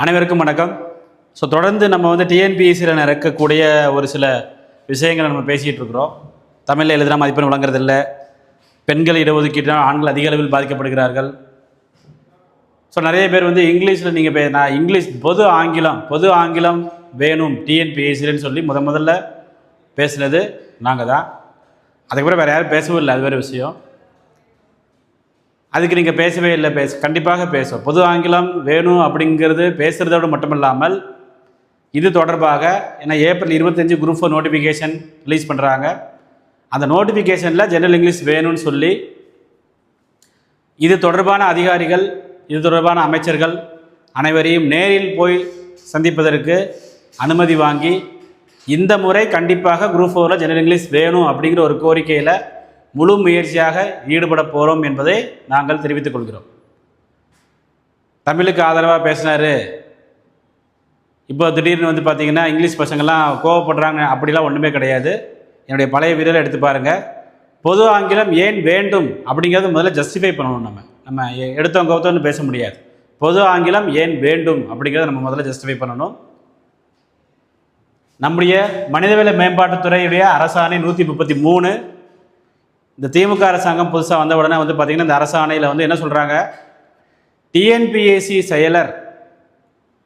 அனைவருக்கும் வணக்கம். ஸோ தொடர்ந்து நம்ம வந்து டிஎன்பிஎஸ்சியில் நடக்கக்கூடிய ஒரு சில விஷயங்களை நம்ம பேசிகிட்டு இருக்கிறோம். தமிழில் எழுதுனா மதிப்பெண் வழங்குறதில்ல. பெண்கள் இடஒதுக்கீட்டினால் ஆண்கள் அதிக அளவில் பாதிக்கப்படுகிறார்கள். ஸோ நிறைய பேர் வந்து இங்கிலீஷில் நீங்கள் பே நான் இங்கிலீஷ் பொது ஆங்கிலம் பொது ஆங்கிலம் வேணும் டிஎன்பிஎஸ்சிலன்னு சொல்லி முத முதல்ல பேசுனது நாங்கள் தான் அதுக்கப்புறம் வேறு யாரும் பேசவும் இல்லை அது வேறு விஷயம். அதுக்கு நீங்கள் பேசவே இல்லை பேச கண்டிப்பாக பேசும். பொது ஆங்கிலம் வேணும் அப்படிங்கிறது பேசுகிறதோடு மட்டுமில்லாமல் இது தொடர்பாக ஏன்னா ஏப்ரல் இருபத்தஞ்சு குரூப் ஃபோர் நோட்டிஃபிகேஷன் ரிலீஸ் பண்ணுறாங்க அந்த நோட்டிஃபிகேஷனில் ஜெனரல் இங்கிலீஷ் வேணும்னு சொல்லி இது தொடர்பான அதிகாரிகள் இது தொடர்பான அமைச்சர்கள் அனைவரையும் நேரில் போய் சந்திப்பதற்கு அனுமதி வாங்கி இந்த முறை கண்டிப்பாக குரூப் ஃபோரில் ஜெனரல் இங்கிலீஷ் வேணும் அப்படிங்கிற ஒரு கோரிக்கையில் முழு முயற்சியாக ஈடுபட போகிறோம் என்பதை நாங்கள் தெரிவித்துக் கொள்கிறோம். தமிழுக்கு ஆதரவாக பேசினாரு. இப்போ திடீர்னு வந்து பார்த்தீங்கன்னா இங்கிலீஷ் பசங்கள்லாம் கோவப்படுறாங்க அப்படிலாம் ஒன்றுமே கிடையாது. என்னுடைய பழைய வீரரை எடுத்து பாருங்கள் பொது ஆங்கிலம் ஏன் வேண்டும் அப்படிங்கிறத முதல்ல ஜஸ்டிஃபை பண்ணணும் நம்ம. நம்ம எடுத்தவங்க எடுத்தோம் கவுத்தோன்னு பேச முடியாது. பொது ஆங்கிலம் ஏன் வேண்டும் அப்படிங்கிறத நம்ம முதல்ல ஜஸ்டிஃபை பண்ணணும். நம்முடைய மனிதவள மேம்பாட்டுத்துறையுடைய அரசாணை நூற்றி முப்பத்தி மூணு இந்த திமுக அரசாங்கம் புதுசாக வந்த உடனே வந்து பார்த்திங்கன்னா இந்த அரசாணையில் வந்து என்ன சொல்கிறாங்க டிஎன்பிஎஸ்சி செயலர்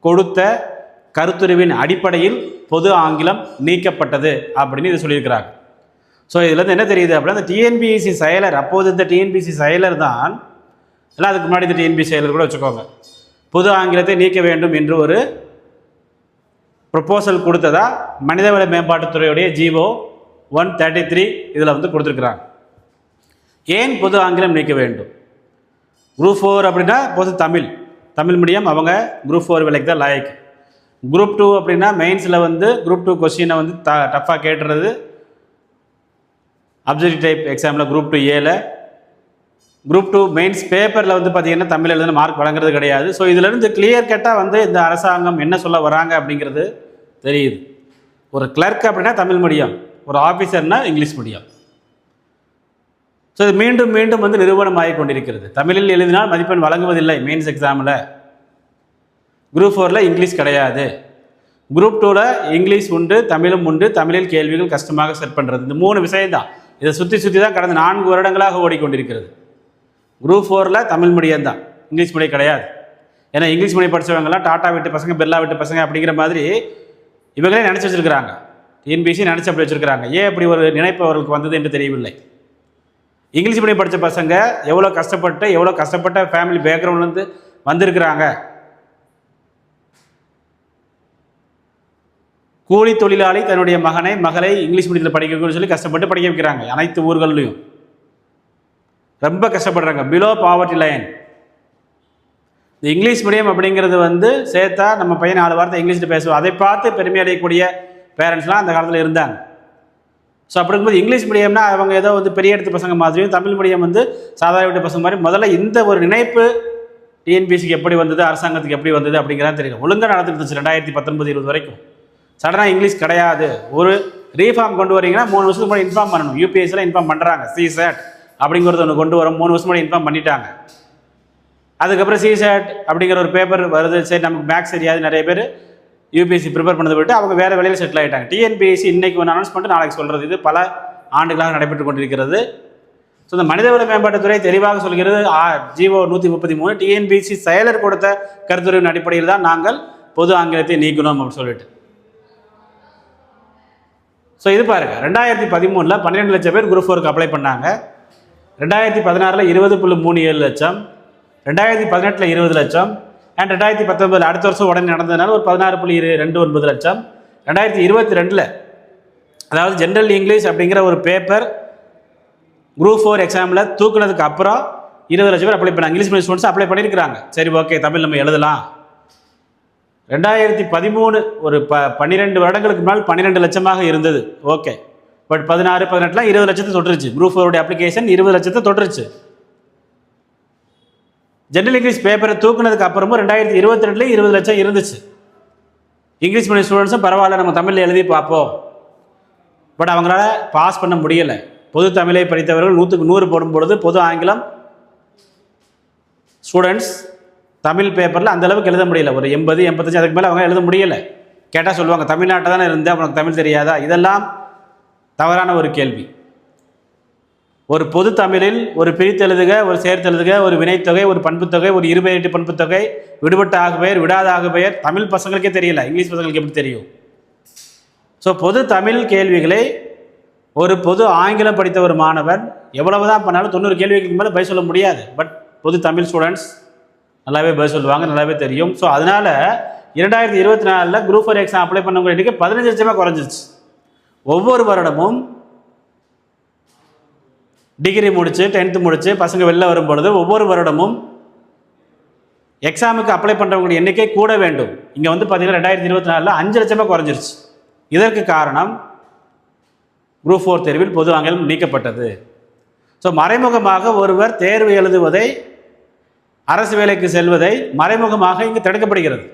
கொடுத்த கருத்துருவின் அடிப்படையில் பொது ஆங்கிலம் நீக்கப்பட்டது அப்படின்னு இது சொல்லியிருக்கிறாங்க. ஸோ இதுலேருந்து என்ன தெரியுது அப்படின்னா இந்த டிஎன்பிஎஸ்சி செயலர் அப்போது இந்த டிஎன்பிஎஸ்சி செயலர் தான் இல்லை அதுக்கு முன்னாடி இந்த டிஎன்பி செயலர் கூட வச்சுக்கோங்க. பொது ஆங்கிலத்தை நீக்க வேண்டும் என்று ஒரு ப்ரொப்போசல் கொடுத்ததா? மனிதவள மேம்பாட்டுத்துறையுடைய ஜிஓ ஒன் தேர்ட்டி த்ரீ இதில் வந்து கொடுத்துருக்குறாங்க. ஏன் பொது ஆங்கிலம் நீக்க வேண்டும்? குரூப் ஃபோர் அப்படின்னா பொது தமிழ். தமிழ் மீடியம் அவங்க குரூப் ஃபோர் விலைக்கு தான் லாயக்கு. குரூப் டூ அப்படின்னா மெயின்ஸில் வந்து குரூப் டூ கொஸ்டினை வந்து த டஃப்பாக கேட்டுறது. அப்ஜெக்டிவ் டைப் எக்ஸாமில் குரூப் டூ ஏல குரூப் டூ மெயின்ஸ் பேப்பரில் வந்து பார்த்தீங்கன்னா தமிழ் எழுதுன மார்க் வழங்குறது கிடையாது. ஸோ இதிலிருந்து கிளியர் கட்டாக வந்து இந்த அரசாங்கம் என்ன சொல்ல வராங்க அப்படிங்கிறது தெரியுது. ஒரு கிளர்க் அப்படின்னா தமிழ் மீடியம் ஒரு ஆஃபீஸர்னால் இங்கிலீஷ் மீடியம் ஸோ இது மீண்டும் மீண்டும் வந்து நிரூபணம் ஆகி கொண்டிருக்கிறது தமிழில் எழுதினால் மதிப்பெண் வழங்குவதில்லை மெயின்ஸ் எக்ஸாமில் குரூப் ஃபோரில் இங்கிலீஷ் கிடையாது. குரூப் டூவில் இங்கிலீஷ் உண்டு தமிழும் உண்டு தமிழில் கேள்விகள் கஷ்டமாக செட் பண்ணுறது இந்த மூணு விஷயம்தான். இதை சுற்றி சுற்றி தான் கடந்த நான்கு வருடங்களாக ஓடிக்கொண்டிருக்கிறது. குரூப் ஃபோரில் தமிழ் மீடியம் தான். இங்கிலீஷ் மீடியம் கிடையாது. ஏன்னா இங்கிலீஷ் மீடியம் படித்தவங்கலாம் டாட்டா வீட்டு பசங்க பிர்லா வீட்டு பசங்க அப்படிங்கிற மாதிரி இவங்களே நினச்சி வச்சிருக்கிறாங்க. டிஎன்பிசி நினச்சி அப்படி வச்சுருக்கிறாங்க. ஏன் அப்படி ஒரு நினைப்பு அவர்களுக்கு வந்தது என்று தெரியவில்லை. இங்கிலீஷ் மீடியம் படித்த பசங்க எவ்வளோ கஷ்டப்பட்டு எவ்வளோ கஷ்டப்பட்ட ஃபேமிலி பேக்ரவுண்ட்லேருந்து வந்திருக்கிறாங்க. கூலி தொழிலாளி தன்னுடைய மகனை மகளை இங்கிலீஷ் மீடியத்தில் படிக்க வைக்கணும்னு சொல்லி கஷ்டப்பட்டு படிக்க வைக்கிறாங்க அனைத்து ஊர்கள்லையும். ரொம்ப கஷ்டப்படுறாங்க. பிலோ பாவர்ட்டி லைன் இந்த இங்கிலீஷ் மீடியம் அப்படிங்கிறது வந்து சேர்த்தா நம்ம பையன் நாலு வார்த்தை இங்கிலீஷில் பேசுவோம் அதை பார்த்து பெருமை அடையக்கூடிய பேரண்ட்ஸ்லாம் அந்த காலத்தில் இருந்தாங்க. ஸோ அப்படி இருக்கும்போது இங்கிலீஷ் மீடியம்னா அவங்க ஏதோ வந்து பெரிய இடத்து பசங்க மாதிரியும் தமிழ் மீடியம் வந்து சாதாரண வீட்டு பசங்க மாதிரி முதல்ல இந்த ஒரு நினைப்பு டிஎன்பிசிக்கு எப்படி வந்தது அரசாங்கத்துக்கு எப்படி வந்தது அப்படிங்கிறதா தெரியும். ஒழுங்காக நடந்துட்டு ரெண்டாயிரத்தி பத்தொன்பது இருபது வரைக்கும். சடனாக இங்கிலீஷ் கிடையாது. ஒரு ரீஃபார்ம் கொண்டு வரீங்கன்னா மூணு வருஷத்துக்கு முன்னாடி இன்ஃபார்ம் பண்ணணும். யூபிஎஸ்சியில் இன்ஃபார்ம் பண்ணுறாங்க சிசேட் அப்படிங்கிறது ஒன்று கொண்டு வரும். மூணு வருஷம் முன்னாடி இன்ஃபார்ம் பண்ணிட்டாங்க. அதுக்கப்புறம் சிசேட் அப்படிங்கிற ஒரு பேப்பர் வருது. சரி நமக்கு மேக்ஸ் தெரியாது. நிறைய பேர் யூபிஎஸ்சி ப்ரிப்பேர் பண்ணதை விட்டு அவங்க வேறு வேலையில் செட்டில் ஆகிட்டாங்க டிஎன்பிஎஸ்சி இன்றைக்கி ஒன்று அனௌன்ஸ் பண்ணிட்டு நாளைக்கு சொல்கிறது இது பல ஆண்டுகளாக நடைபெற்று கொண்டிருக்கிறது. ஸோ இந்த மனிதவள மேம்பாட்டுத்துறை தெளிவாக சொல்கிறது ஜிஓ நூற்றி முப்பத்தி மூணு டிஎன்பிஎஸ்சி செயலர் கொடுத்த கருத்துரையின் அடிப்படையில் தான் நாங்கள் பொது ஆங்கிலத்தை நீக்கணும் அப்படின்னு சொல்லிட்டு. ஸோ இது பாருங்க. ரெண்டாயிரத்தி பதிமூணில் பன்னிரெண்டு லட்சம் பேர் குரூப் ஃபோருக்கு அப்ளை பண்ணாங்க. ரெண்டாயிரத்தி பதினாறில் இருபது புள்ளி மூணு ஏழு லட்சம். ரெண்டாயிரத்தி பதினெட்டில் இருபது லட்சம். அண்ட் ரெண்டாயிரத்தி பத்தொன்பதில் அடுத்த வருஷம் உடனே நடந்ததுனால ஒரு பதினாறு புள்ளி இரு ரெண்டு ஒன்பது லட்சம். ரெண்டாயிரத்தி இருபத்தி ரெண்டில் அதாவது ஜென்ரல் இங்கிலீஷ் அப்படிங்கிற ஒரு பேப்பர் குரூப் ஃபோர் எக்ஸாமில் தூக்குனதுக்கு அப்புறம் இருபது லட்சம் பேர் அப்ளை பண்ணாங்க. இங்கிலீஷ் மீடியம் ஸ்டூடெண்ட்ஸ் அப்ளை பண்ணியிருக்கிறாங்க சரி ஓகே தமிழ் நம்ம எழுதலாம். ரெண்டாயிரத்தி பதிமூணு ஒரு ப பன்னிரெண்டு வருடங்களுக்கு முன்னால் பன்னிரெண்டு லட்சமாக இருந்தது. ஓகே பட் பதினாறு பதினெட்டுலாம் இருபது லட்சத்தை தொட்டுருச்சு. குரூப் ஃபோருடைய அப்ளிகேஷன் இருபது லட்சத்தை தொட்டுருச்சு. ஜென்ரல் இங்கிலீஷ் பேப்பரை தூக்குனதுக்கு அப்புறமும் ரெண்டாயிரத்தி இருபத்தி ரெண்டுலேயும் இருபது லட்சம் இருந்துச்சு. இங்கிலீஷ் மீடியம் ஸ்டூடெண்ட்ஸும் பரவாயில்ல நம்ம தமிழில் எழுதி பார்ப்போம். பட் அவங்களால பாஸ் பண்ண முடியலை. பொது தமிழை படித்தவர்கள் நூற்றுக்கு நூறு போடும் பொழுது பொது ஆங்கிலம் ஸ்டூடெண்ட்ஸ் தமிழ் பேப்பரில் அந்த அளவுக்கு எழுத முடியல. ஒரு எண்பது எண்பத்தஞ்சு அதுக்கு மேலே அவங்க எழுத முடியலை. கேட்டால் சொல்லுவாங்க தமிழ்நாட்டை தானே இருந்தேன் உனக்கு தமிழ் தெரியாதா? இதெல்லாம் தவறான ஒரு கேள்வி. ஒரு பொது தமிழில் ஒரு பிரித்தெழுதுக ஒரு சேர்த்தெழுதுக ஒரு வினைத்தொகை ஒரு பண்புத்தொகை ஒரு இருபெயர்ட்டு பண்புத்தொகை விடுபட்ட ஆகுபெயர் விடாத ஆகுபெயர் தமிழ் பசங்களுக்கே தெரியல இங்கிலீஷ் பசங்களுக்கு எப்படி தெரியும்? ஸோ பொது தமிழ் கேள்விகளை ஒரு பொது ஆங்கிலம் படித்த ஒரு மாணவர் எவ்வளவு தான் பண்ணாலும் தொண்ணூறு கேள்விகளுக்கு மேலே பதில் சொல்ல முடியாது. பட் பொது தமிழ் ஸ்டூடெண்ட்ஸ் நல்லாவே பதில் சொல்லுவாங்க நல்லாவே தெரியும். ஸோ அதனால் இரண்டாயிரத்தி இருபத்தி நாலில் குரூப் ஃபோர் எக்ஸாம் அப்ளை பண்ணவங்க எண்ணிக்கை பதினஞ்சு லட்சமாக குறைஞ்சிருச்சு. ஒவ்வொரு வருடமும் டிகிரி முடித்து டென்த்து முடித்து பசங்க வெளில வரும் பொழுது ஒவ்வொரு வருடமும் எக்ஸாமுக்கு அப்ளை பண்ணுறவங்களுடைய எண்ணிக்கை கூட வேண்டும். இங்கே வந்து பார்த்தீங்கன்னா ரெண்டாயிரத்தி இருபத்தி நாலில் அஞ்சு லட்சமாக குறைஞ்சிருச்சு. இதற்கு காரணம் குரூப் ஃபோர் தேர்வில் பொது ஆங்கிலம் நீக்கப்பட்டது. ஸோ மறைமுகமாக ஒருவர் தேர்வு எழுதுவதை அரசு வேலைக்கு செல்வதை மறைமுகமாக இங்கு தடுக்கப்படுகிறது.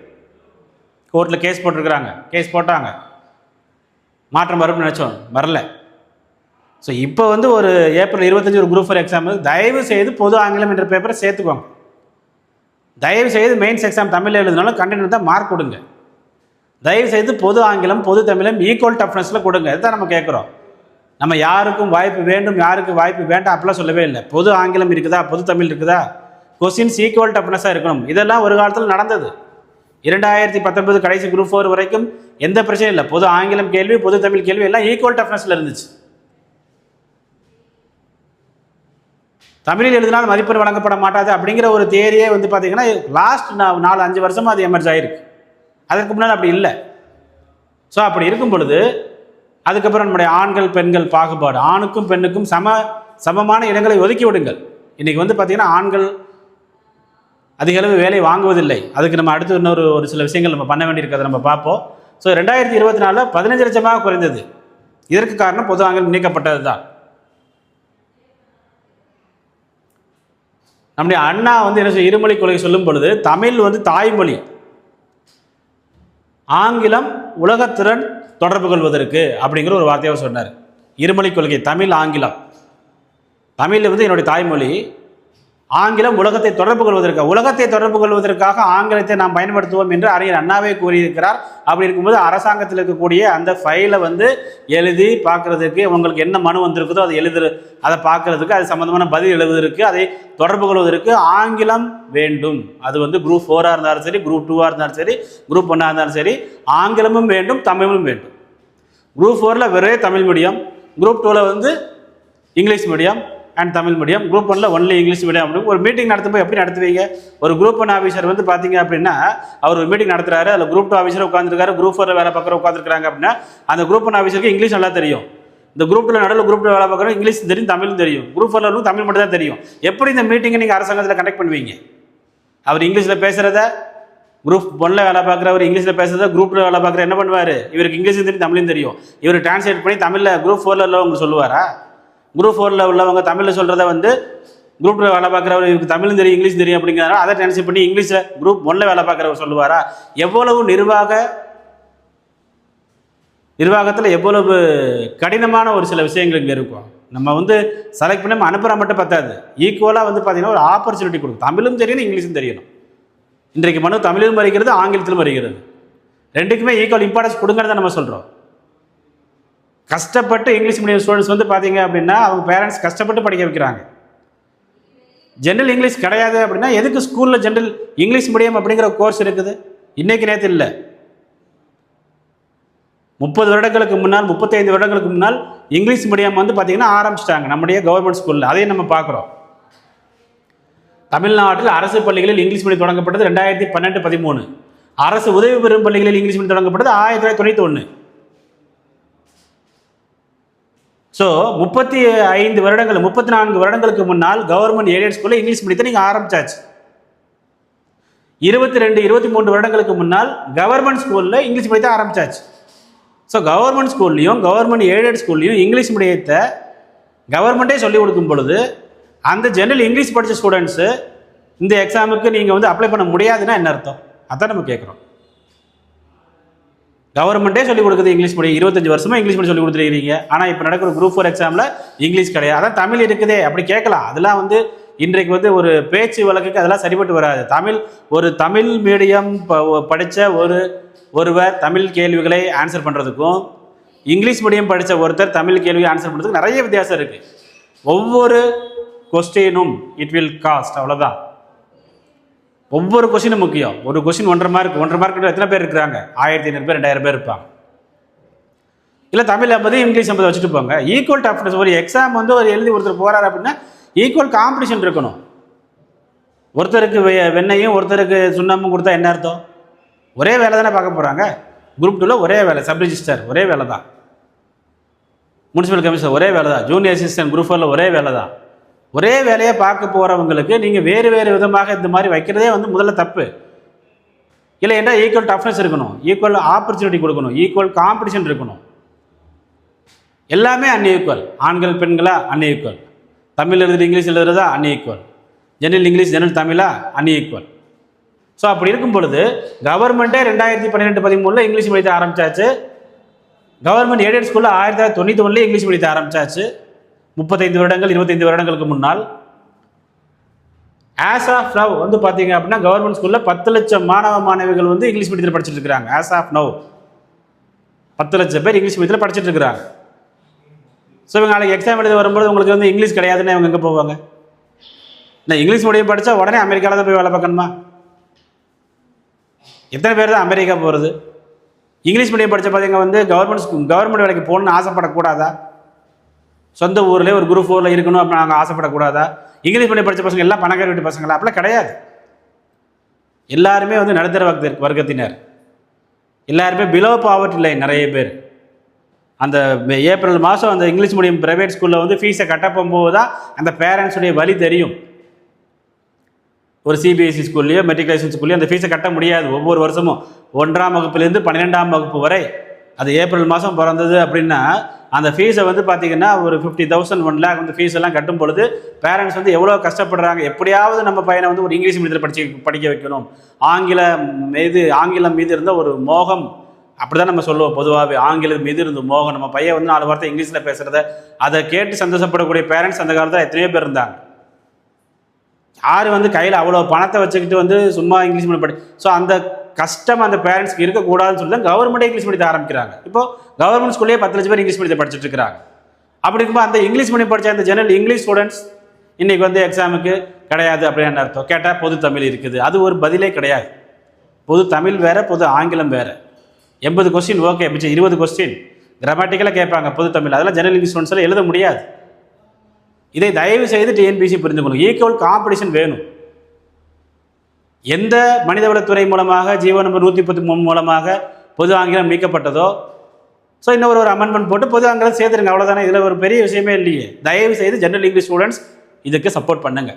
கோர்ட்டில் கேஸ் போட்டிருக்கிறாங்க கேஸ் போட்டாங்க. மாற்றம் வரும்னு நினச்சோம் வரல. ஸோ இப்போ வந்து ஒரு ஏப்ரல் இருபத்தஞ்சி ஒரு குரூப் ஃபோர் எக்ஸாம் தயவு செய்து பொது ஆங்கிலம் என்ற பேப்பரை சேர்த்துக்கோங்க. தயவு செய்து மெயின்ஸ் எக்ஸாம் தமிழில் எழுதினாலும் கண்டென்ட் தான் மார்க் கொடுங்க. தயவு செய்து பொது ஆங்கிலம் பொது தமிழும் ஈக்குவல் டஃப்னஸில் கொடுங்க. இதுதான் நம்ம கேட்குறோம். நம்ம யாருக்கும் வாய்ப்பு வேண்டும் யாருக்கு வாய்ப்பு வேண்டாம் அப்படிலாம் சொல்லவே இல்லை. பொது ஆங்கிலம் இருக்குதா? பொது தமிழ் இருக்குதா? கொஸ்டின்ஸ் ஈக்குவல் டஃப்னஸாக இருக்கணும். இதெல்லாம் ஒரு காலத்தில் நடந்தது. இரண்டாயிரத்தி பத்தொன்பது கடைசி குரூப் ஃபோர் வரைக்கும் எந்த பிரச்சனையும் இல்லை. பொது ஆங்கிலம் கேள்வி பொது தமிழ் கேள்வி எல்லாம் ஈக்குவல் டஃப்னஸில் இருந்துச்சு. தமிழில் எழுதினால் மதிப்பெண் வழங்கப்பட மாட்டாது அப்படிங்கிற ஒரு தேரியே வந்து பார்த்தீங்கன்னா லாஸ்ட் நான் நாலு அஞ்சு வருஷமாக அது எமர்ஜ் ஆயிருக்கு. அதற்கு முன்னால் அப்படி இல்லை. ஸோ அப்படி இருக்கும் பொழுது அதுக்கப்புறம் நம்முடைய ஆண்கள் பெண்கள் பாகுபாடு ஆணுக்கும் பெண்ணுக்கும் சம சமமான இடங்களை ஒதுக்கி விடுங்கள். இன்றைக்கி வந்து பார்த்திங்கன்னா ஆண்கள் அதிகளவு வேலை வாங்குவதில்லை. அதுக்கு நம்ம அடுத்து இன்னொரு ஒரு சில விஷயங்கள் நம்ம பண்ண வேண்டியிருக்கிறத நம்ம பார்ப்போம். ஸோ ரெண்டாயிரத்தி இருபத்தி நாலில் பதினஞ்சு லட்சமாக குறைந்தது. இதற்கு காரணம் பொது ஆண்கள் நீக்கப்பட்டது தான் நம்முடைய அண்ணா வந்து என்ன சொல்ல இருமொழி கொள்கை சொல்லும் பொழுது தமிழ் வந்து தாய்மொழி. ஆங்கிலம் உலகத்திறன் தொடர்பு கொள்வதற்கு அப்படிங்கிற ஒரு வார்த்தையாக சொன்னார். இருமொழி கொள்கை தமிழ் ஆங்கிலம். தமிழ் வந்து என்னுடைய தாய்மொழி. ஆங்கிலம் உலகத்தை தொடர்பு கொள்வதற்கு உலகத்தை தொடர்பு கொள்வதற்காக ஆங்கிலத்தை நாம் பயன்படுத்துவோம் என்று அறிஞர் அண்ணாவே கூறியிருக்கிறார். அப்படி இருக்கும்போது அரசாங்கத்தில் இருக்கக்கூடிய அந்த ஃபைலை வந்து எழுதி பார்க்கறதுக்கு உங்களுக்கு என்ன மனு வந்திருக்குதோ அதை எழுது அதை பார்க்கறதுக்கு அது சம்மந்தமான பதில் எழுதுவதற்கு அதை தொடர்பு கொள்வதற்கு ஆங்கிலம் வேண்டும். அது வந்து குரூப் ஃபோராக இருந்தாலும் சரி குரூப் டூவாக இருந்தாலும் சரி குரூப் ஒன்னாக இருந்தாலும் சரி ஆங்கிலமும் வேண்டும் தமிழும் வேண்டும். குரூப் ஃபோரில் வெறும் தமிழ் மீடியம் குரூப் டூவில் வந்து English medium and Tamil medium group ஒன்ல ஒன்லி இங்கிலீஷ் மீடியம் அப்படின்னு ஒரு மீட்டிங் நடத்தும்போது எப்படி நடத்துவீங்க? ஒரு குரூப் ஒன் ஆஃபீஸர் வந்து பார்த்தீங்க அப்படின்னா அவர் ஒரு மீட்டிங் நடத்துறாரு. அதில் குரூப் டூ ஆஃபீஸர் உட்காந்துருக்காரு குரூப் ஃபோர் வேலை பார்க்குற உட்காந்துருக்காங்க அப்படின்னா அந்த குரூப் ஒன் ஆஃபீஸருக்கு இங்கிலீஷ் நல்லா தெரியும். இந்த குரூப்பில் நடுவில் குரூப் வேலை பார்க்குறோம் இங்கிலீஷ் தெரியும் தமிழும் தெரியும். குரூப் ஃபோரில் தமிழ் மட்டும் தான் தெரியும். எப்படி இந்த மீட்டிங்கை நீங்கள் அரசாங்கத்தில் கண்டக்ட் பண்ணுவீங்க? அவர் இங்கிலீஷில் பேசுகிறத குரூப் ஒன்ல வேலை பார்க்குறவர் இங்கிலீஷில் பேசுறத குரூப்பில் வேலை பார்க்குற என்ன பண்ணுவார்? இவருக்கு இங்கிலீஷும் தெரியும் தமிழும் தெரியும். இவர் டிரான்ஸ்லேட் பண்ணி தமிழில் குரூப் ஃபோரில் உள்ளவங்க சொல்லுவாரா? குரூப் ஃபோரில் உள்ளவங்க தமிழில் சொல்கிறத வந்து குரூப்பில் வேலை பார்க்குறவர் இவருக்கு தமிழும் தெரியும் இங்கிலீஷ் தெரியும் அப்படிங்கிறனால அதை டிரான்ஸ்லேட் பண்ணி இங்கிலீஷில் குரூப் ஒன்றில் வேலை பார்க்குறவர் சொல்லுவாரா? எவ்வளவு நிர்வாக நிர்வாகத்தில் எவ்வளவு கடினமான ஒரு சில விஷயங்கள் இங்கே இருக்கும். நம்ம வந்து செலக்ட் பண்ணி நம்ம அனுப்புகிற மட்டும் பத்தாது. ஈக்குவலாக வந்து பார்த்தீங்கன்னா ஒரு ஆப்பர்ச்சுனிட்டி கொடுக்கும். தமிழும் தெரியணும் இங்கிலீஷும் தெரியணும் இன்றைக்கு மனு தமிழிலும் வருகிறது ஆங்கிலத்திலும் வருகிறது. ரெண்டுக்குமே ஈக்குவல் இம்பார்ட்டன்ஸ் கொடுங்கிறத நம்ம சொல்கிறோம் கஷ்டப்பட்டு இங்கிலீஷ் மீடியம் ஸ்டூடெண்ட்ஸ் வந்து பார்த்தீங்க அப்படின்னா அவங்க பேரண்ட்ஸ் கஷ்டப்பட்டு படிக்க வைக்கிறாங்க. ஜென்ரல் இங்கிலீஷ் கிடையாது அப்படின்னா எதுக்கு ஸ்கூலில் ஜென்ரல் இங்கிலீஷ் மீடியம் அப்படிங்கிற கோர்ஸ் இருக்குது? இன்றைக்கு நேற்று இல்லை. முப்பது வருடங்களுக்கு முன்னால் முப்பத்தைந்து வருடங்களுக்கு முன்னால் இங்கிலீஷ் மீடியம் வந்து பார்த்திங்கன்னா ஆரம்பிச்சிட்டாங்க நம்முடைய கவர்மெண்ட் ஸ்கூலில் அதையும் நம்ம பார்க்குறோம். தமிழ்நாட்டில் அரசு பள்ளிகளில் இங்கிலீஷ் மீடியம் தொடங்கப்பட்டது ரெண்டாயிரத்தி பன்னெண்டு பதிமூணு. அரசு உதவி பெறும் பள்ளிகளில் இங்கிலீஷ் மீடியம் தொடங்கப்பட்டது ஆயிரத்தி தொள்ளாயிரத்தி தொண்ணூற்றி ஒன்று ஸோ முப்பத்தி ஐந்து வருடங்கள் முப்பத்தி நான்கு வருடங்களுக்கு முன்னால் கவர்மெண்ட் எய்டட் ஸ்கூலில் இங்கிலீஷ் மீடியத்தை நீங்கள் ஆரம்பிச்சாச்சு. இருபத்தி ரெண்டு இருபத்தி மூன்று வருடங்களுக்கு முன்னால் கவர்மெண்ட் ஸ்கூலில் இங்கிலீஷ் மீடியத்தை ஆரம்பிச்சாச்சு. ஸோ கவர்மெண்ட் ஸ்கூல்லையும் கவர்மெண்ட் எய்டட் ஸ்கூல்லையும் இங்கிலீஷ் மீடியத்தை கவர்மெண்ட்டே சொல்லிக் கொடுக்கும் பொழுது அந்த ஜென்ரல் இங்கிலீஷ் படித்த ஸ்டூடெண்ட்ஸு இந்த எக்ஸாமுக்கு நீங்கள் வந்து அப்ளை பண்ண முடியாதுன்னா என்ன அர்த்தம்? அதான் நம்ம கேட்குறோம். கவர்மெண்ட்டே சொல்லிக் கொடுக்குது இங்கிலீஷ் மீடியம். இருபத்தஞ்சு வருஷமா இங்கிலீஷ் மீடியம் சொல்லி கொடுத்துருக்கீங்க ஆனால் இப்போ நடக்கிற குரூப் ஃபோர் எக்ஸாமில் இங்கிலீஷ் கிடையாது. அதான் தமிழ் இருக்குதே அப்படி கேட்கலாம். அதெல்லாம் வந்து இன்றைக்கு வந்து ஒரு பேச்சு வழக்குக்கு அதெல்லாம் சரிப்பட்டு வராது. தமிழ் ஒரு தமிழ் மீடியம் படித்த ஒரு ஒருவர் தமிழ் கேள்விகளை ஆன்சர் பண்ணுறதுக்கும் இங்கிலீஷ் மீடியம் படித்த ஒருத்தர் தமிழ் கேள்வியை ஆன்சர் பண்ணுறதுக்கு நிறைய வித்தியாசம் இருக்குது ஒவ்வொரு கொஸ்டினும் இட் வில் காஸ்ட் அவ்வளோதான் ஒவ்வொரு கொஷினும் முக்கியம். ஒரு கொஷின் ஒன்றரை மார்க் ஒன்றரை மார்க் எத்தனை பேர் இருக்கிறாங்க? ஆயிரத்தி ஐநூறு பேர் ரெண்டாயிரம் பேர் இருப்பாங்க. இல்லை தமிழ் ஐம்பது இங்கிலீஷ் ஐம்பது வச்சுட்டு போங்க. ஈக்குவல் டஃப்னஸ் ஒரு எக்ஸாம் வந்து ஒரு எழுதி ஒருத்தர் போகிறாரு அப்படின்னா ஈக்குவல் காம்படிஷன் இருக்கணும். ஒருத்தருக்கு வெ- ஒருத்தருக்கு சுண்ணமும் கொடுத்தா என்ன அர்த்தம்? ஒரே வேலை தானே பார்க்க போகிறாங்க குரூப் டூவில் ஒரே வேலை சப் ரிஜிஸ்டர் ஒரே வேலை தான் முனிசிபல் கமிஷனர் ஒரே வேலை தான் ஜூனியர் அசிஸ்டன்ட் குரூப் ஃபோரில் ஒரே வேலை தான் ஒரே வேலையை பார்க்க போகிறவங்களுக்கு நீங்கள் வேறு வேறு விதமாக இந்த மாதிரி வைக்கிறதே வந்து முதல்ல தப்பு. இல்லை என்ன ஈக்குவல் டஃப்னஸ் இருக்கணும். ஈக்குவல் ஆப்பர்ச்சுனிட்டி கொடுக்கணும். ஈக்குவல் காம்படிஷன் இருக்கணும். எல்லாமே அன்இக்குவல் ஆண்கள் பெண்களா? அன்இக்குவல் தமிழ் எழுதுறது இங்கிலீஷ் எழுதுறதா? அன்ஈக்குவல் ஜெனரல் இங்கிலீஷ் ஜெனரல் தமிழா? அன்இக்குவல் ஸோ அப்படி இருக்கும் பொழுது கவர்மெண்ட்டே ரெண்டாயிரத்தி பன்னிரெண்டு பதிமூணில் இங்கிலீஷ் மீடியத்தை ஆரம்பிச்சாச்சு. கவர்மெண்ட் எய்டட் ஸ்கூலில் ஆயிரத்தி தொள்ளாயிரத்தி தொண்ணூற்றி ஒன்றில் இங்கிலீஷ் மீடியத்தை ஆரம்பிச்சாச்சு. முப்பத்தைந்து வருடங்கள் இருபத்தைந்து வருடங்களுக்கு முன்னால் ஆஸ் ஆஃப் நவ் வந்து பார்த்தீங்க அப்படின்னா கவர்மெண்ட் ஸ்கூலில் பத்து லட்சம் மாணவ மாணவிகள் வந்து இங்கிலீஷ் மீடியத்தில் படிச்சுட்டு இருக்கிறாங்க. ஆஸ் ஆஃப் நவ் பத்து லட்சம் பேர் இங்கிலீஷ் மீடியத்தில் படிச்சுட்டு இருக்கிறாங்க. ஸோ இவங்க நாளைக்கு எக்ஸாம் எழுத வரும்போது உங்களுக்கு வந்து இங்கிலீஷ் கிடையாதுன்னு இவங்க எங்கே போவாங்க? நான் இங்கிலீஷ் மீடியம் படித்தா உடனே அமெரிக்காவில் தான் போய் வேலை பார்க்கணுமா? எத்தனை பேர் தான் அமெரிக்கா போகிறது இங்கிலீஷ் மீடியம் படித்த பார்த்தீங்க வந்து கவர்மெண்ட் ஸ்கூல் கவர்மெண்ட் வேலைக்கு போகணுன்னு ஆசைப்படக்கூடாதா? சொந்த ஊர்லேயே ஒரு குரூப் ஃபோரில் இருக்கணும் அப்படின்னு நாங்கள் ஆசைப்படக்கூடாதா? இங்கிலீஷ் மீடியம் படித்த பசங்க எல்லாம் பணக்கார வீட்டு பசங்களா? அப்படிலாம் கிடையாது. எல்லாருமே வந்து நடுத்தர வர்க்க வர்க்கத்தினர். எல்லாருமே பிலோ பாவர்ட்டி லைன் நிறைய பேர். அந்த ஏப்ரல் மாதம் அந்த இங்கிலீஷ் மீடியம் பிரைவேட் ஸ்கூலில் வந்து ஃபீஸை கட்ட போகும்போது தான் அந்த பேரண்ட்ஸுடைய வழி தெரியும். ஒரு சிபிஎஸ்சி ஸ்கூல்லையோ மெட்ரிகுலேஷன் ஸ்கூல்லையோ அந்த ஃபீஸை கட்ட முடியாது. ஒவ்வொரு வருஷமும் ஒன்றாம் வகுப்புலேருந்து பன்னிரெண்டாம் வகுப்பு வரை அது ஏப்ரல் மாதம் பிறந்தது அப்படின்னா அந்த ஃபீஸை வந்து பார்த்தீங்கன்னா ஒரு ஃபிஃப்டி தௌசண்ட் ஒன் லேக் வந்து ஃபீஸ் எல்லாம் கட்டும் பொழுது பேரண்ட்ஸ் வந்து எவ்வளோ கஷ்டப்படுறாங்க? எப்படியாவது நம்ம பையனை வந்து ஒரு இங்கிலீஷ் மீடியத்தில் படிச்சு படிக்க வைக்கணும். ஆங்கிலம் மீது ஆங்கிலம் மீது இருந்த ஒரு மோகம் அப்படிதான் நம்ம சொல்லுவோம் பொதுவாகவே ஆங்கிலம் மீது இருந்த மோகம். நம்ம பையன் வந்து நாலு வார்த்தை இங்கிலீஷில் பேசுகிறத அதை கேட்டு சந்தோஷப்படக்கூடிய பேரண்ட்ஸ் அந்த காலத்தில் எத்தனையோ பேர் இருந்தாங்க. யார் வந்து கையில் அவ்வளோ பணத்தை வச்சுக்கிட்டு வந்து சும்மா இங்கிலீஷ் மீடியம் படி ஸோ அந்த கஷ்டம் அந்த பேரண்ட்ஸ்க்கு இருக்கக்கூடாதுன்னு சொல்லி தான் கவர்மெண்ட்டே இங்கிலீஷ் மீடியத்தை ஆரம்பிக்கிறாங்க. இப்போ கவர்மெண்ட் ஸ்கூல்லேயே பத்து லட்சம் பேர் இங்கிலீஷ் மீடியத்தை படிச்சுட்டு இருக்காங்க அப்படி இருக்கும்போது அந்த இங்கிலீஷ் மீடியம் படித்த அந்த ஜெனரல் இங்கிலீஷ் ஸ்டூடெண்ட்ஸ் இன்னைக்கு வந்து எக்ஸாமுக்கு கிடையாது அப்படின்னு அர்த்தம்? கேட்டால் பொது தமிழ் இருக்குது. அது ஒரு பதிலே கிடையாது. பொது தமிழ் வேற பொது ஆங்கிலம் வேற. எண்பது கொஸ்டின் ஓகே மிச்சம் இருபது கொஸ்டின் கிராமட்டிக்கலாக கேட்பாங்க பொது தமிழ். அதெல்லாம் ஜெனரல் இங்கிலீஷ் ஸ்டூடெண்ட்ஸில் எழுத முடியாது. இதை தயவு செய்து டிஎன்பிசி புரிந்து கொள்ளும் ஈக்குவல் காம்படிஷன் வேணும். எந்த மனிதவளத்துறை மூலமாக ஜீவோ நம்பர் நூற்றி பத்து மூணு மூலமாக பொது ஆங்கிலம் நீக்கப்பட்டதோ ஸோ இன்னொரு ஒரு அமெண்ட்மெண்ட் போட்டு பொது ஆங்கிலம் சேர்த்துருங்க அவ்வளோதானே இதில் ஒரு பெரிய விஷயமே இல்லையே. தயவு செய்து ஜென்ரல் இங்கிலீஷ் ஸ்டூடெண்ட்ஸ் இதுக்கு சப்போர்ட் பண்ணுங்க.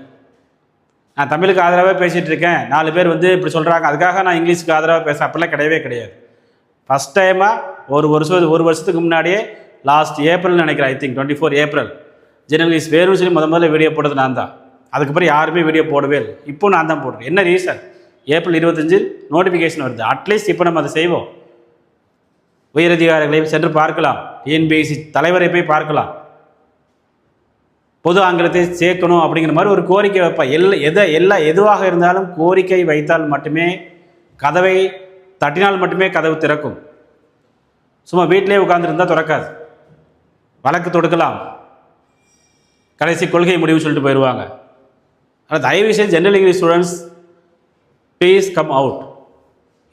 நான் தமிழுக்கு ஆதரவாக பேசிகிட்டு இருக்கேன். நாலு பேர் வந்து இப்படி சொல்கிறாங்க அதுக்காக நான் இங்கிலீஷ்க்கு ஆதரவாக பேச அப்படிலாம் கிடையவே கிடையாது. ஃபஸ்ட் டைமாக ஒரு வருஷம் ஒரு வருஷத்துக்கு முன்னாடியே லாஸ்ட் ஏப்ரல் நினைக்கிறேன் I think twenty four April journalist வேறு சொல்லி முத முதல்ல வீடியோ போட்டது நான் தான் அதுக்கப்புறம் யாருமே வீடியோ போடவே இல்லை. இப்போ நான் தான் போடுறேன். என்ன ரீசன் ஏப்ரல் இருபத்தஞ்சு நோட்டிஃபிகேஷன் வருது. அட்லீஸ்ட் இப்போ நம்ம அதை செய்வோம். உயரதிகாரிகளை சென்று பார்க்கலாம். டிஎன்பிஎஸ்சி தலைவரை போய் பார்க்கலாம். பொது ஆங்கிலத்தை சேர்க்கணும் அப்படிங்கிற மாதிரி ஒரு கோரிக்கை வைப்பேன் எல்லா எதை எல்லா எதுவாக இருந்தாலும் கோரிக்கை வைத்தால் மட்டுமே கதவை தட்டினால் மட்டுமே கதவு திறக்கும். சும்மா வீட்டிலே உட்காந்துருந்தா திறக்காது. வழக்கு தொடுக்கலாம். கடைசி கொள்கை முடிவு சொல்லிட்டு போயிடுவாங்க. ஆனால் தயவு செய்து general English students please come out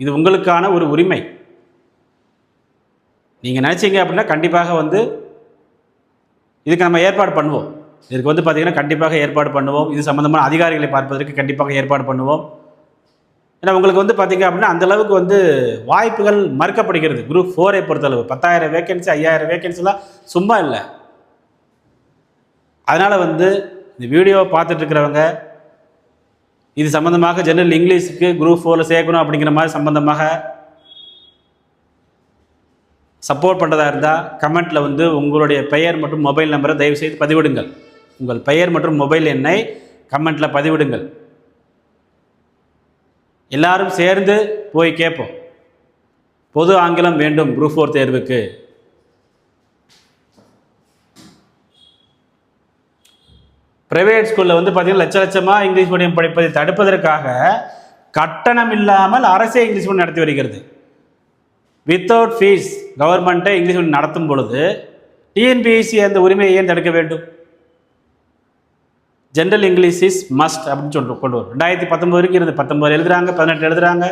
இது உங்களுக்கான ஒரு உரிமை. நீங்கள் நினச்சிங்க அப்படின்னா கண்டிப்பாக வந்து இதுக்கு நம்ம ஏற்பாடு பண்ணுவோம். இதுக்கு வந்து பார்த்திங்கன்னா கண்டிப்பாக ஏற்பாடு பண்ணுவோம். இது சம்மந்தமான அதிகாரிகளை பார்ப்பதற்கு கண்டிப்பாக ஏற்பாடு பண்ணுவோம். ஏன்னா உங்களுக்கு வந்து பார்த்திங்க அப்படின்னா அந்த அளவுக்கு வந்து வாய்ப்புகள் மறுக்கப்படுகிறது. குரூப் ஃபோரை பொறுத்தளவு. பத்தாயிரம் வேகன்சி ஐயாயிரம் வேகன்சிலாம் சும்மா இல்லை. அதனால் வந்து இந்த வீடியோவை பார்த்துட்ருக்கிறவங்க இது சம்மந்தமாக ஜெனரல் இங்கிலீஷுக்கு குரூப் ஃபோரில் சேர்க்கணும் அப்படிங்கிற மாதிரி சம்மந்தமாக சப்போர்ட் பண்ணுறதா இருந்தால் கமெண்ட்டில் வந்து உங்களுடைய பெயர் மற்றும் மொபைல் நம்பரை தயவுசெய்து பதிவிடுங்கள். உங்கள் பெயர் மற்றும் மொபைல் எண்ணை கமெண்ட்டில் பதிவிடுங்கள். எல்லாரும் சேர்ந்து போய் கேட்போம். பொது ஆங்கிலம் வேண்டும் குரூப் ஃபோர் தேர்வுக்கு. பிரைவேட் ஸ்கூலில் வந்து பார்த்தீங்கன்னா லட்ச லட்சமாக இங்கிலீஷ் மீடியம் படிப்பதை தடுப்பதற்காக கட்டணம் இல்லாமல் அரசே இங்கிலீஷ் மீடியம் நடத்தி வருகிறது. வித்தவுட் ஃபீஸ் கவர்மெண்ட்டை இங்கிலீஷ் மீடியம் நடத்தும் பொழுது டிஎன்பிஎஸ்சி அந்த உரிமையை ஏன் தடுக்க வேண்டும்? ஜென்ரல் இங்கிலீஷ் இஸ் மஸ்ட் அப்படின்னு சொல்லிட்டு கொண்டு வரும். ரெண்டாயிரத்தி பத்தொம்பது வரைக்கும் இருந்து பத்தொம்பது எழுதுறாங்க பதினெட்டு எழுதுறாங்க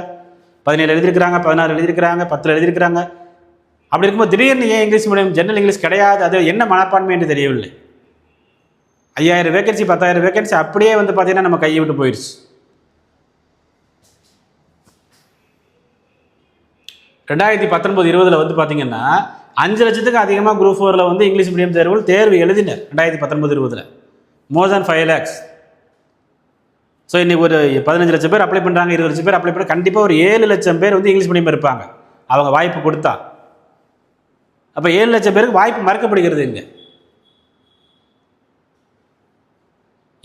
பதினேழு எழுதியிருக்கிறாங்க பதினாறு எழுதியிருக்கிறாங்க பத்தில் எழுதியிருக்கிறாங்க. அப்படி இருக்கும்போது திடீர்னு ஏன் இங்கிலீஷ் மீடியம் ஜென்ரல் இங்கிலீஷ் கிடையாது அது என்ன மனப்பான்மை என்று தெரியவில்லை. ஐயாயிரம் வேகன்சி பத்தாயிரம் வேகன்சி அப்படியே வந்து பார்த்தீங்கன்னா நம்ம கையை விட்டு போயிடுச்சு ரெண்டாயிரத்தி பத்தொன்பது இருபதில் வந்து பார்த்தீங்கன்னா அஞ்சு லட்சத்துக்கு அதிகமாக குரூப் ஃபோரில் வந்து இங்கிலீஷ் மீடியம் தேர்வுகள் தேர்வு எழுதினர் ரெண்டாயிரத்தி பத்தொன்பது இருபதில். More than five lakhs so இன்னைக்கு ஒரு பதினஞ்சு லட்சம் பேர் அப்ளை பண்ணுறாங்க இருபது லட்சம் பேர் அப்ளை பண்ண கண்டிப்பாக ஒரு ஏழு லட்சம் பேர் வந்து இங்கிலீஷ் மீடியம் இருப்பாங்க. அவங்க வாய்ப்பு கொடுத்தா. அப்போ ஏழு லட்சம் பேருக்கு வாய்ப்பு மறுக்கப்படுகிறது இங்கே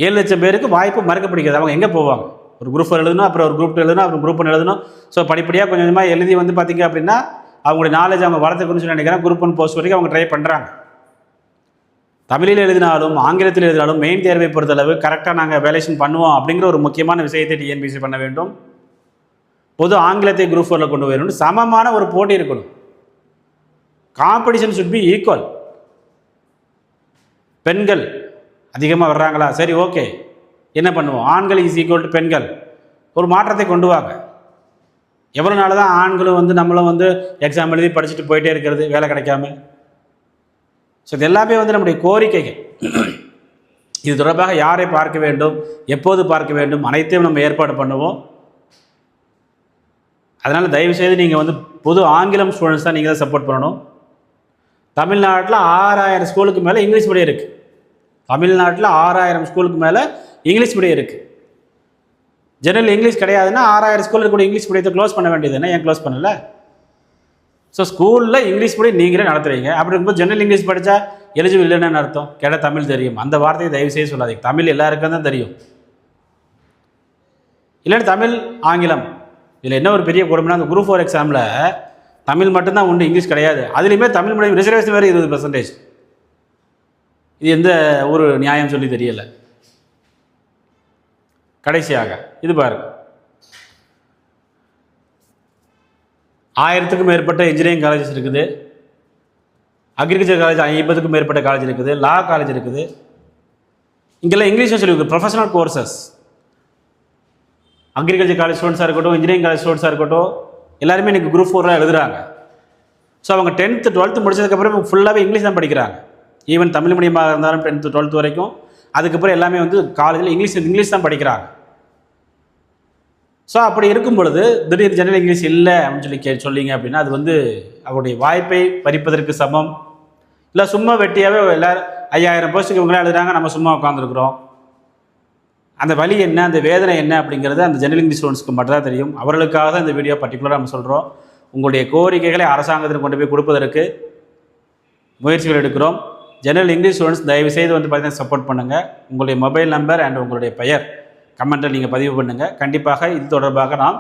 ஏழு லட்சம் பேருக்கு வாய்ப்பு மறக்கப்படுகிறது அவங்க எங்கே போவாங்க? ஒரு குரூப் எழுதணும் அப்புறம் ஒரு குரூப் எழுதணும் அப்புறம் குரூப் ஒன் எழுதணும். ஸோ படிப்படியாக கொஞ்சம் கொஞ்சமாக எழுதி வந்து பார்த்தீங்க அப்படின்னா அவங்களுடைய நாலேஜ் அவங்க வளர்த்துக்கணும்னு சொல்லி நினைக்கிறேன். குரூப் ஒன் போஸ்ட் வரைக்கும் அவங்க ட்ரை பண்ணுறாங்க தமிழில் எழுதினாலும் ஆங்கிலத்தில் எழுதினாலும் மெயின் தேர்வை பொறுத்தளவு கரெக்டாக நாங்கள் வேலேஷன் பண்ணுவோம் அப்படிங்கிற ஒரு முக்கியமான விஷயத்தை டிஎன்பிசி பண்ண வேண்டும். பொது ஆங்கிலத்தை குரூப் ஃபோரில் கொண்டு வரணும் சமமான ஒரு போட்டி இருக்கணும். காம்படிஷன் சுட் பி ஈக்குவல் பெண்கள் அதிகமாக வர்றாங்களா? சரி ஓகே. என்ன பண்ணுவோம்? ஆண்கள் இஸ் ஈக்குவல் டு பெண்கள். ஒரு மாற்றத்தை கொண்டு வாங்க. எவ்வளோ நாள் தான் ஆண்களும் வந்து நம்மளும் வந்து எக்ஸாம் எழுதி படிச்சுட்டு போயிட்டே இருக்கிறது வேலை கிடைக்காம? ஸோ இது எல்லாமே வந்து நம்முடைய கோரிக்கைகள். இது தொடர்பாக யாரை பார்க்க வேண்டும்? எப்போது பார்க்க வேண்டும்? அனைத்தையும் நம்ம ஏற்பாடு பண்ணுவோம். அதனால் தயவுசெய்து நீங்கள் வந்து பொது ஆங்கிலம் ஸ்டூடெண்ட்ஸ் தான் நீங்கள் தான் சப்போர்ட் பண்ணணும். தமிழ்நாட்டில் ஆறாயிரம் ஸ்கூலுக்கு மேலே இங்கிலீஷ் மீடியம் இருக்குது தமிழ்நாட்டில் ஆறாயிரம் ஸ்கூலுக்கு மேலே இங்கிலீஷ் மீடியம் இருக்குது ஜெனரல் இங்கிலீஷ் கிடையாதுன்னா ஆறாயிரம் ஸ்கூலில் கூட இங்கிலீஷ் மீடியத்தை க்ளோஸ் பண்ண வேண்டியது என்ன? ஏன் க்ளோஸ் பண்ணல? ஸோ ஸ்கூலில் இங்கிலீஷ் மீடியம் நீங்களே நடத்துகிறீங்க அப்படி இருக்கும்போது ஜெனரல் இங்கிலீஷ் படித்தா எலிஜிபிள் இல்லைன்னு அர்த்தம். கேட்டால் தமிழ் தெரியும். அந்த வார்த்தையை தயவு செய்ய சொல்லாதீங்க. தமிழ் எல்லாருக்கும் தான் தெரியும். இல்லைன்னா தமிழ் ஆங்கிலம். இதில் என்ன ஒரு பெரிய கொடுமைனா அந்த குரூப் ஃபோர் எக்ஸாமில் தமிழ் மட்டும்தான் உண்டு இங்கிலீஷ் கிடையாது. அதுலேயுமே தமிழ் மீடியம் ரிசர்வேஷன் வேறு இருபது பர்சன்டேஜ் இது எந்த ஒரு நியாயம் சொல்லி தெரியல. கடைசியாக இது பாருங்க. ஆயிரத்துக்கும் மேற்பட்ட இன்ஜினியரிங் காலேஜஸ் இருக்குது. அக்ரிகல்ச்சர் காலேஜ் ஐம்பதுக்கும் மேற்பட்ட காலேஜ் இருக்குது. லா காலேஜ் இருக்குது. இங்கெல்லாம் இங்கிலீஷில் சொல்லியிருக்கு. ப்ரொஃபஷனல் கோர்சஸ் அக்ரிகல்ச்சர் காலேஜ் ஸ்டூடெண்ட்ஸாக இருக்கட்டும் இன்ஜினியரிங் காலேஜ் ஸ்டூடெண்ட்ஸாக இருக்கட்டும் எல்லாருமே எனக்கு குரூப் ஃபோர்லாம் எழுதுறாங்க. ஸோ அவங்க டென்த்து டுவெல்த்து முடிச்சதுக்கப்புறம் ஃபுல்லாகவே இங்கிலீஷ் தான் படிக்கிறாங்க. ஈவன் தமிழ் மீடியமாக இருந்தாலும் டென்த்து டுவெல்த்து வரைக்கும். அதுக்கப்புறம் எல்லாமே வந்து காலேஜில் இங்கிலீஷ் இங்கிலீஷ் தான் படிக்கிறாங்க. ஸோ அப்படி இருக்கும் பொழுது திடீர் ஜெனரல் இங்கிலீஷ் இல்லை அப்படின்னு சொல்லி கே சொல்லிங்க அப்படின்னா அது வந்து அவருடைய வாய்ப்பை பறிப்பதற்கு சமம். இல்லை சும்மா வெட்டியாகவே எல்லோரும் ஐயாயிரம் போஸ்ட்டுக்கு இவங்களாம் எழுதுறாங்க நம்ம சும்மா உட்காந்துருக்குறோம் அந்த வழி என்ன அந்த வேதனை என்ன அப்படிங்கிறது அந்த ஜெனரல் இங்கிலீஷ் ஸ்டூடெண்ட்ஸ்க்கு மட்டும் தான் தெரியும். அவர்களுக்காக தான் இந்த வீடியோ பர்டிகுலராக நம்ம சொல்கிறோம் உங்களுடைய கோரிக்கைகளை அரசாங்கத்தில் கொண்டு போய் கொடுப்பதற்கு முயற்சிகள் எடுக்கிறோம். ஜெனரல் இங்கிலீஷ் ஸ்டூடெண்ட்ஸ் தயவு செய்து வந்து பார்த்தீங்கன்னா சப்போர்ட் பண்ணுங்கள் உங்களுடைய மொபைல் நம்பர் அண்ட் உங்களுடைய பெயர். கமெண்ட்டில் நீங்கள் பதிவு பண்ணுங்கள் கண்டிப்பாக இது தொடர்பாக நாம்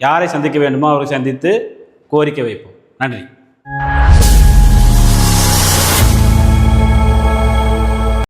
யாரை சந்திக்க வேண்டுமோ அவரை சந்தித்து கோரிக்கை வைப்போம். நன்றி.